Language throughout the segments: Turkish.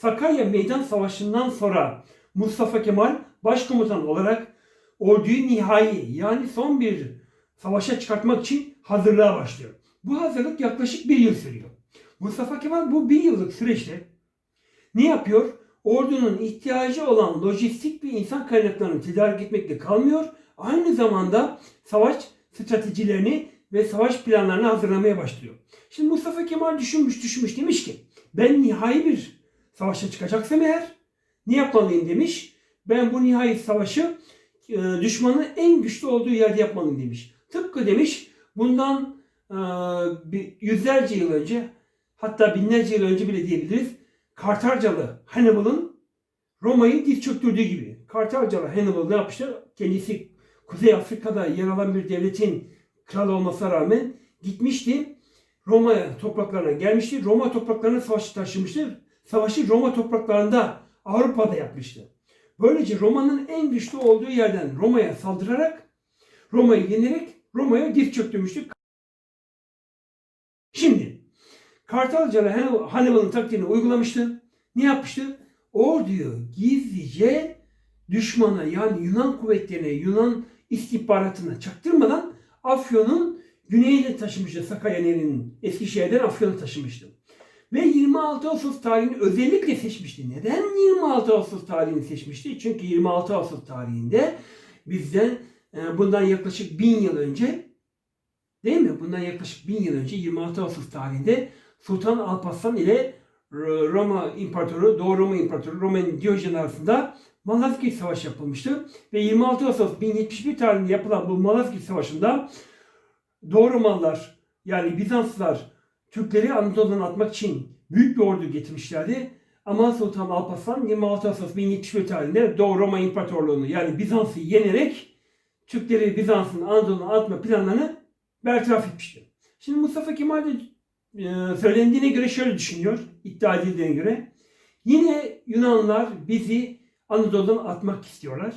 Sakarya Meydan Savaşı'ndan sonra Mustafa Kemal başkomutan olarak orduyu nihai yani son bir savaşa çıkartmak için hazırlığa başlıyor. Bu hazırlık yaklaşık bir yıl sürüyor. Mustafa Kemal bu bir yıllık süreçte ne yapıyor? Ordunun ihtiyacı olan lojistik ve insan kaynaklarını tedarik etmekle kalmıyor. Aynı zamanda savaş stratejilerini ve savaş planlarını hazırlamaya başlıyor. Şimdi Mustafa Kemal düşünmüş düşünmüş demiş ki ben nihai bir savaşa çıkacaksam eğer ne yapmalıyım demiş. Ben bu nihai savaşı e, düşmanın en güçlü olduğu yerde yapmalıyım demiş. Tıpkı demiş bundan e, yüzlerce yıl önce hatta binlerce yıl önce bile diyebiliriz Kartarcalı Hannibal'ın Roma'yı diz çöktürdüğü gibi. Kartarcalı Hannibal ne yapmıştı? Kendisi Kuzey Afrika'da yer alan bir devletin kralı olmasına rağmen gitmişti. Roma topraklarına gelmişti. Roma topraklarına savaşı taşımıştı. Savaşı Roma topraklarında Avrupa'da yapmıştı. Böylece Roma'nın en güçlü olduğu yerden Roma'ya saldırarak Roma'yı yenerek Roma'ya diz çöktürmüştü. Şimdi Kartalcalı Hannibal'ın taktiğini uygulamıştı. Ne yapmıştı? Orduyu gizlice düşmana yani Yunan kuvvetlerine, Yunan istihbaratına çaktırmadan Afyon'un güneyine taşımıştı. Sakarya Nehri'nin Eskişehir'den Afyon'a taşımıştı. Ve 26 Ağustos tarihini özellikle seçmişti. Neden 26 Ağustos tarihini seçmişti? Çünkü 26 Ağustos tarihinde bizden e, bundan yaklaşık bin yıl önce değil mi? Bundan yaklaşık bin yıl önce 26 Ağustos tarihinde Sultan Alparslan ile Roma İmparatoru, Doğu Roma İmparatoru Roman Diyojen arasında Malazgirt Savaşı yapılmıştı. Ve 26 Ağustos 1071 tarihinde yapılan bu Malazgirt Savaşı'nda Doğu Romalılar yani Bizanslılar Türkleri Anadolu'dan atmak için büyük bir ordu getirmişlerdi. Ama Sultan Alparslan 26 Ağustos 1071 tarihinde Doğu Roma İmparatorluğu'nu yani Bizans'ı yenerek Türkleri Bizans'ın Anadolu'na atma planlarını bertaraf etmişti. Şimdi Mustafa Kemal de e, söylendiğine göre şöyle düşünüyor, iddia edildiğine göre. Yine Yunanlılar bizi Anadolu'dan atmak istiyorlar.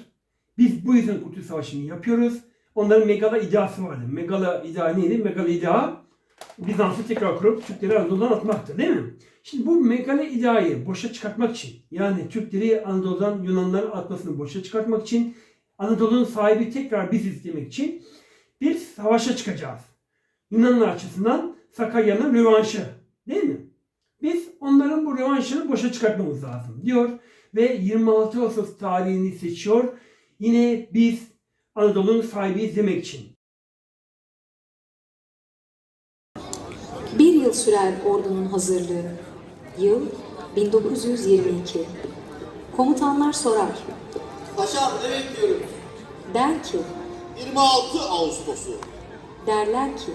Biz bu yüzden Kurtuluş Savaşı'nı yapıyoruz. Onların Megala iddiası vardı. Megala iddia neydi? Megala iddia Bizans'ı tekrar kurup Türkleri Anadolu'dan atmaktı değil mi? Şimdi bu Megala iddiayı boşa çıkartmak için yani Türkleri Anadolu'dan Yunanlıların atmasını boşa çıkartmak için Anadolu'nun sahibi tekrar biziz demek için bir savaşa çıkacağız. Yunanlar açısından Sakarya'nın rövanşı değil mi? Biz onların bu rövanşını boşa çıkartmamız lazım diyor ve 26 Ağustos tarihini seçiyor. Yine biz Anadolu'nun sahibiyiz demek için. Yıl sürer ordunun hazırlığı. Yıl 1922. Komutanlar sorar. Paşam ne bekliyoruz? Der ki, 26 Ağustos'u. derler ki,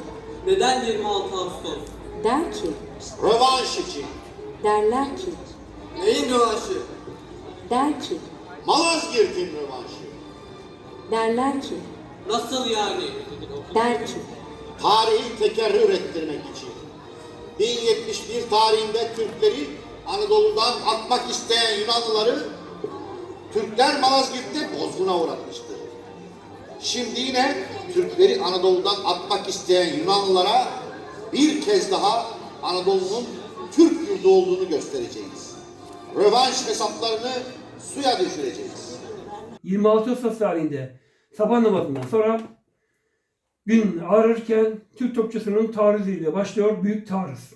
Neden 26 Ağustos? der ki, Rövanş için. derler ki, Neyin rövanşı? der ki, Malazgirt'in rövanşı. derler ki, Nasıl yani? der ki, Tarihi tekerrür ettirmek için. 1071 tarihinde Türkleri Anadolu'dan atmak isteyen Yunanlıları Türkler Malazgirt'te bozguna uğratmıştır. Şimdi yine Türkleri Anadolu'dan atmak isteyen Yunanlılara bir kez daha Anadolu'nun Türk yurdu olduğunu göstereceğiz. Rövanş hesaplarını suya düşüreceğiz. 26 Ağustos tarihinde sabah namazından sonra gün ağrırken Türk topçusunun taarruziyle başlıyor büyük taarruz.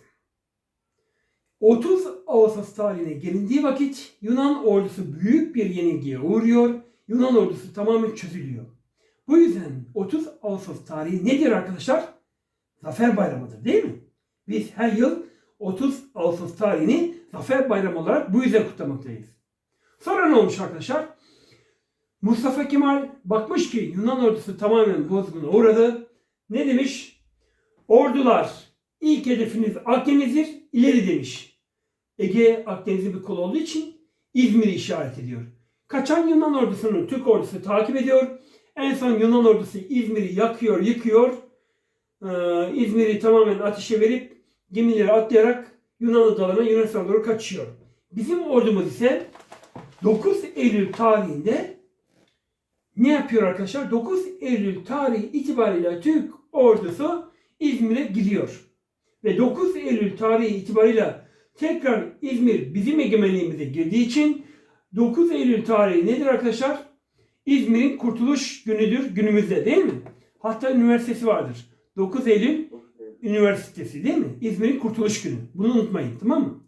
30 Ağustos tarihine gelindiği vakit Yunan ordusu büyük bir yenilgiye uğruyor. Yunan ordusu tamamen çözülüyor. Bu yüzden 30 Ağustos tarihi nedir arkadaşlar? Zafer Bayramı'dır değil mi? Biz her yıl 30 Ağustos tarihini Zafer Bayramı olarak bu yüzden kutlamaktayız. Sonra ne olmuş arkadaşlar? Mustafa Kemal bakmış ki Yunan ordusu tamamen bozguna uğradı. Ne demiş? Ordular ilk hedefiniz Akdeniz'dir, ileri demiş. Ege Akdeniz'in bir kolu olduğu için İzmir'i işaret ediyor. Kaçan Yunan ordusunu Türk ordusu takip ediyor. En son Yunan ordusu İzmir'i yakıyor, yıkıyor. Ee, İzmir'i tamamen ateşe verip gemileri atlayarak Yunan adalarına Yunanistan'a doğru kaçıyor. Bizim ordumuz ise 9 Eylül tarihinde ne yapıyor arkadaşlar? 9 Eylül tarihi itibariyle Türk ordusu İzmir'e gidiyor. Ve 9 Eylül tarihi itibariyle tekrar İzmir bizim egemenliğimize girdiği için 9 Eylül tarihi nedir arkadaşlar? İzmir'in kurtuluş günüdür günümüzde değil mi? Hatta üniversitesi vardır. 9 Eylül Üniversitesi değil mi? İzmir'in kurtuluş günü. Bunu unutmayın tamam mı?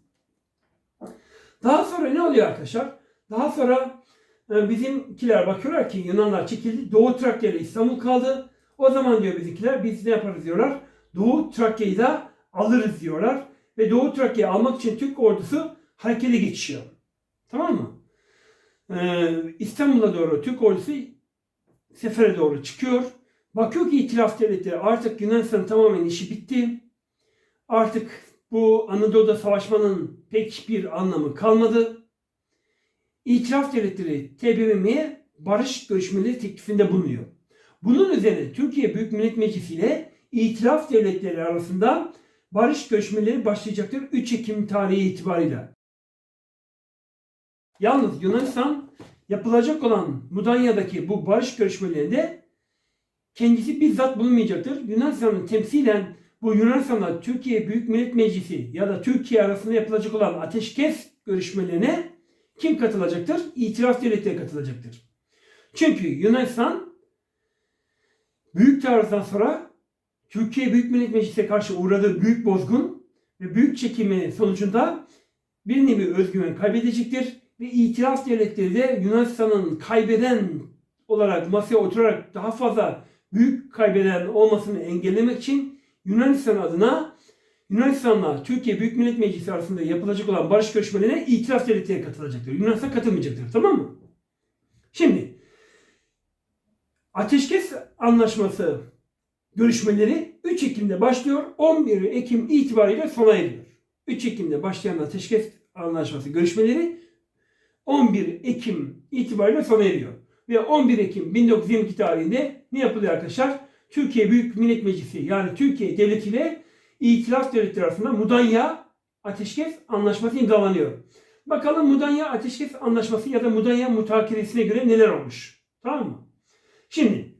Daha sonra ne oluyor arkadaşlar? Daha sonra bizimkiler bakıyorlar ki Yunanlar çekildi. Doğu Trakya ile İstanbul kaldı. O zaman diyor bizimkiler biz ne yaparız diyorlar. Doğu Trakya'yı da alırız diyorlar. Ve Doğu Trakya'yı almak için Türk ordusu harekete geçiyor. Tamam mı? Ee, İstanbul'a doğru Türk ordusu sefere doğru çıkıyor. Bakıyor ki itilaf devletleri artık Yunanistan tamamen işi bitti. Artık bu Anadolu'da savaşmanın pek bir anlamı kalmadı. İtilaf devletleri TBMM'ye barış görüşmeleri teklifinde bulunuyor. Bunun üzerine Türkiye Büyük Millet Meclisi ile İtilaf devletleri arasında barış görüşmeleri başlayacaktır 3 Ekim tarihi itibariyle. Yalnız Yunanistan yapılacak olan Mudanya'daki bu barış görüşmelerinde kendisi bizzat bulunmayacaktır. Yunanistan'ın temsilen bu Yunanistan'la Türkiye Büyük Millet Meclisi ya da Türkiye arasında yapılacak olan ateşkes görüşmelerine kim katılacaktır? İtiraf devletleri katılacaktır. Çünkü Yunanistan büyük taarruzdan sonra Türkiye Büyük Millet Meclisi'ne karşı uğradığı büyük bozgun ve büyük çekimi sonucunda bir nevi özgüven kaybedecektir ve itiraf devletleri de Yunanistan'ın kaybeden olarak masaya oturarak daha fazla büyük kaybeden olmasını engellemek için Yunanistan adına Yunanistan'la Türkiye Büyük Millet Meclisi arasında yapılacak olan barış görüşmelerine itiraf devletleri katılacaktır. Yunanistan katılmayacaktır. Tamam mı? Şimdi Ateşkes Anlaşması görüşmeleri 3 Ekim'de başlıyor. 11 Ekim itibariyle sona eriyor. 3 Ekim'de başlayan Ateşkes Anlaşması görüşmeleri 11 Ekim itibariyle sona eriyor. Ve 11 Ekim 1922 tarihinde ne yapılıyor arkadaşlar? Türkiye Büyük Millet Meclisi yani Türkiye Devleti ile İtilaf Devletleri arasında Mudanya Ateşkes Anlaşması imzalanıyor. Bakalım Mudanya Ateşkes Anlaşması ya da Mudanya Mutakiresine göre neler olmuş? Tamam mı? Şimdi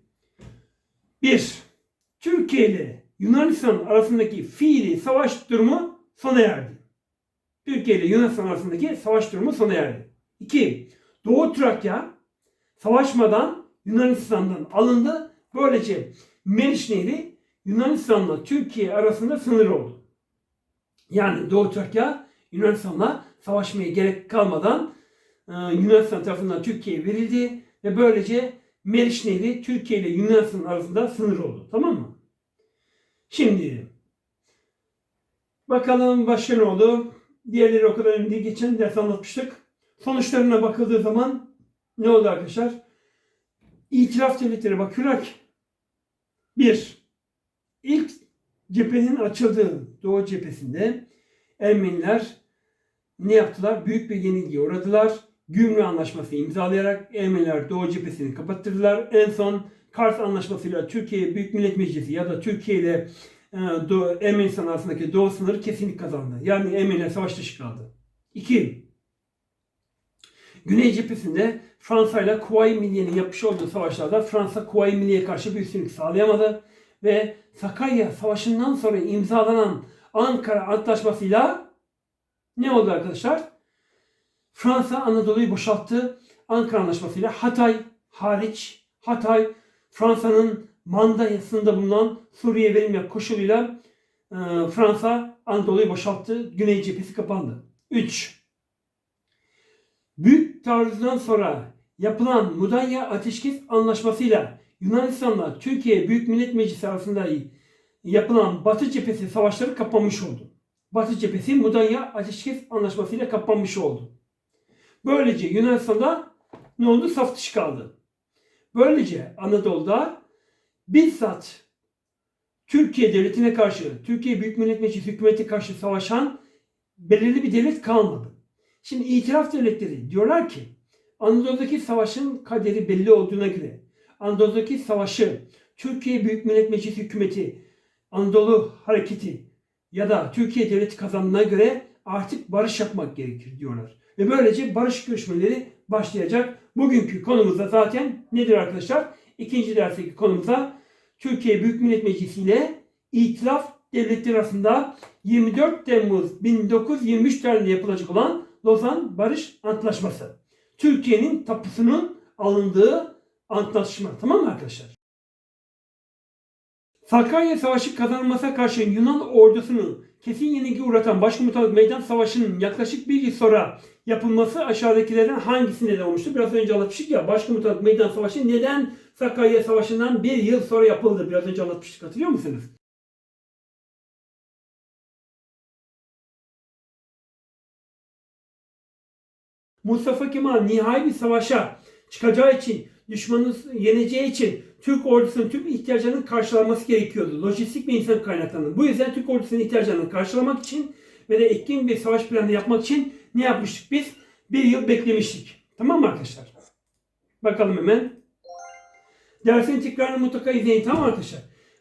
bir Türkiye ile Yunanistan arasındaki fiili savaş durumu sona erdi. Türkiye ile Yunanistan arasındaki savaş durumu sona erdi. 2. Doğu Trakya savaşmadan Yunanistan'dan alındı. Böylece Meriç Nehri Yunanistan'la Türkiye arasında sınır oldu. Yani Doğu Trakya Yunanistan'la savaşmaya gerek kalmadan e, Yunanistan tarafından Türkiye'ye verildi ve böylece Meriç Nehri Türkiye ile Yunanistan arasında sınır oldu. Tamam mı? Şimdi bakalım başka ne oldu? Diğerleri o kadar önemli değil. Geçen ders anlatmıştık. Sonuçlarına bakıldığı zaman ne oldu arkadaşlar? İtiraf devletleri bakıyorlar ki bir, ilk cephenin açıldığı Doğu cephesinde Ermeniler ne yaptılar? Büyük bir yenilgiye uğradılar. Gümrük Anlaşması imzalayarak Ermeniler Doğu cephesini kapattırdılar. En son Kars Anlaşması'yla Türkiye Büyük Millet Meclisi ya da Türkiye ile e, Ermenistan arasındaki Doğu sınırı kesinlik kazandı. Yani Ermeniler savaş dışı kaldı. İki, Güney cephesinde Fransa ile Kuvayi Milliye'nin yapmış olduğu savaşlarda Fransa Kuvayi Milliye'ye karşı bir üstünlük sağlayamadı ve Sakarya Savaşı'ndan sonra imzalanan Ankara Antlaşması'yla ne oldu arkadaşlar? Fransa Anadolu'yu boşalttı. Ankara Anlaşması'yla Hatay hariç Hatay Fransa'nın mandayasında bulunan Suriye verilme koşuluyla e, Fransa Anadolu'yu boşalttı. Güney cephesi kapandı. 3. Büyük taarruzdan sonra yapılan Mudanya Ateşkes Anlaşması'yla Yunanistan'la Türkiye Büyük Millet Meclisi arasında yapılan Batı cephesi savaşları kapanmış oldu. Batı cephesi Mudanya Ateşkes Anlaşması'yla kapanmış oldu. Böylece Yunanistan'da ne oldu? Saf dışı kaldı. Böylece Anadolu'da bizzat Türkiye devletine karşı, Türkiye Büyük Millet Meclisi hükümeti karşı savaşan belirli bir devlet kalmadı. Şimdi itiraf devletleri diyorlar ki Anadolu'daki savaşın kaderi belli olduğuna göre Anadolu'daki savaşı Türkiye Büyük Millet Meclisi hükümeti Anadolu hareketi ya da Türkiye devleti kazandığına göre artık barış yapmak gerekir diyorlar. Ve böylece barış görüşmeleri başlayacak. Bugünkü konumuzda zaten nedir arkadaşlar? İkinci dersteki konumuzda Türkiye Büyük Millet Meclisi ile itilaf devletleri arasında 24 Temmuz 1923 tarihinde yapılacak olan Lozan Barış Antlaşması. Türkiye'nin tapusunun alındığı antlaşma. Tamam mı arkadaşlar? Sakarya Savaşı kazanılmasına karşı Yunan ordusunun kesin yenilgi uğratan Başkomutanlık Meydan Savaşı'nın yaklaşık bir yıl sonra yapılması aşağıdakilerden hangisi neden olmuştur? Biraz önce anlatmıştık ya Başkomutanlık Meydan Savaşı neden Sakarya Savaşı'ndan bir yıl sonra yapıldı? Biraz önce anlatmıştık hatırlıyor musunuz? Mustafa Kemal nihai bir savaşa çıkacağı için, düşmanı yeneceği için Türk ordusunun tüm ihtiyaçlarının karşılanması gerekiyordu. Lojistik ve insan kaynaklarının. Bu yüzden Türk ordusunun ihtiyaçlarını karşılamak için ve de etkin bir savaş planı yapmak için ne yapmıştık biz? Bir yıl beklemiştik. Tamam mı arkadaşlar? Bakalım hemen. Dersin tekrarını mutlaka izleyin tamam mı arkadaşlar?